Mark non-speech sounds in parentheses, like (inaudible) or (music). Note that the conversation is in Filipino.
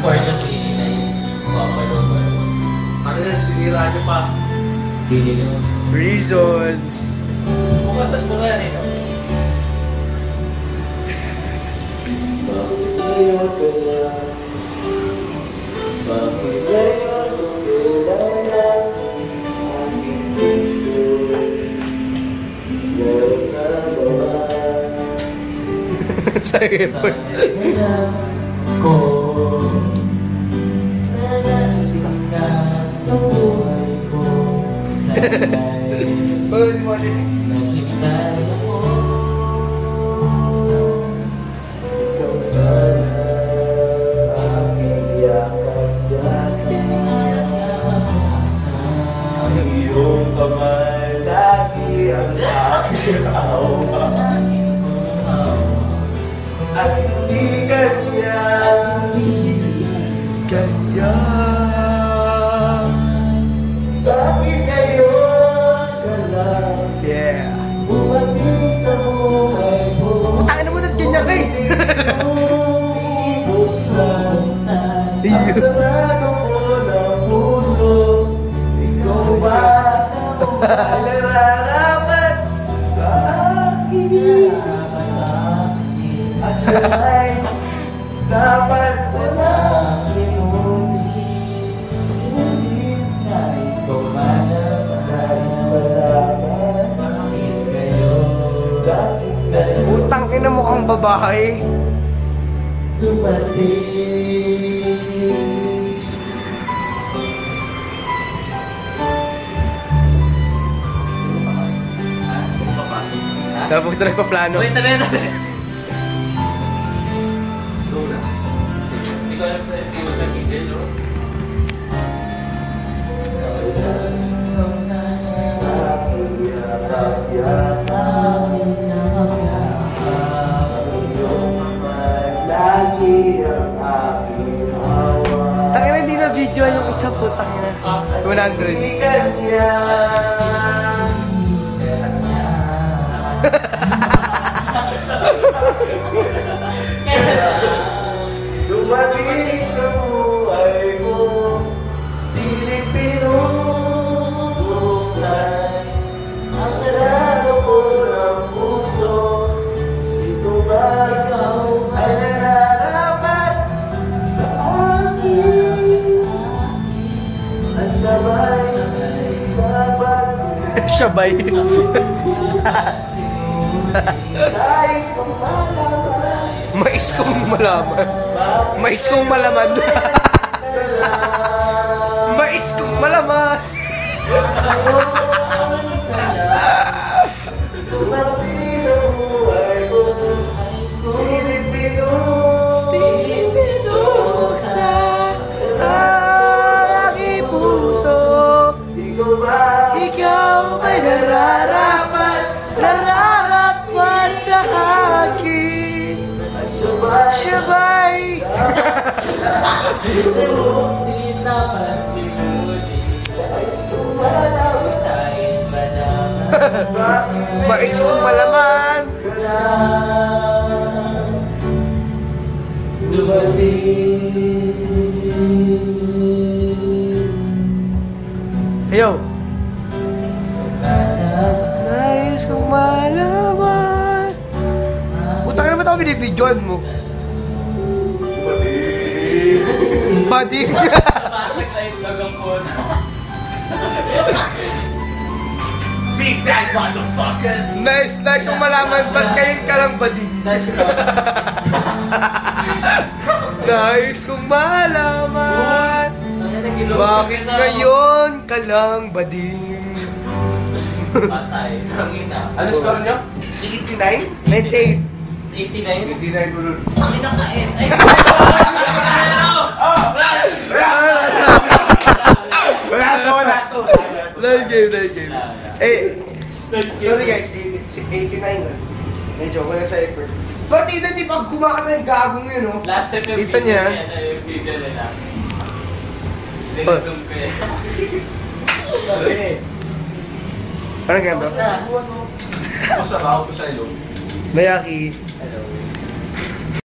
score niyo 89. Buffalo ba? Ano yan, sinira niyo pa. Hindi niyo. Reasons. Bukasan mo nga rin. Sakit po. Ko Sana'y Oh, di mo. Nakikitay ako Ikaw sana iyong kamay lagi ang aking awa. At hindi kanya Kaya. Bakit Buksan Ang Ayun. sarado ko puso Ikaw ba ay nararapat sa akin At siya ay dapat ko na Putang ina mo kang babae. dumating Tapos na nagpa-plano. Wait, tabi, tabi. Go na Hindi ko alam sa'yo kung nagigil, no? Aking video yung isa putang ina. Sabay dapat kong malaman Mais kong malaman. Mais kong malaman. (laughs) Mais kong malaman. (laughs) Mais kong malaman. Ayo. Nais kong malaman. Utang naman ako binibidyoan mo. Buddy. Pasag na yung gagang ko na Big Bang motherfuckers nice, nice kong malaman. Ba't kayo ka lang buddy? Nais (laughs) kong malaman. Bakit ngayon ka lang bading? Patay. Ang ina. Ano score nyo? 89? 98. 89? 89 ulo Ang ina ka S. Ay! Game, live game. Eh, sorry guys, 89 na. Medyo wala sa effort. Ba't ina di pag kumakata yung gagong yun, oh? Last step yung Kita video niya? niya, ano yung video nila. Sinusum ko yan. Parang ganito. Basta. Ako sa baho ko sa ilong Mayaki. Hello.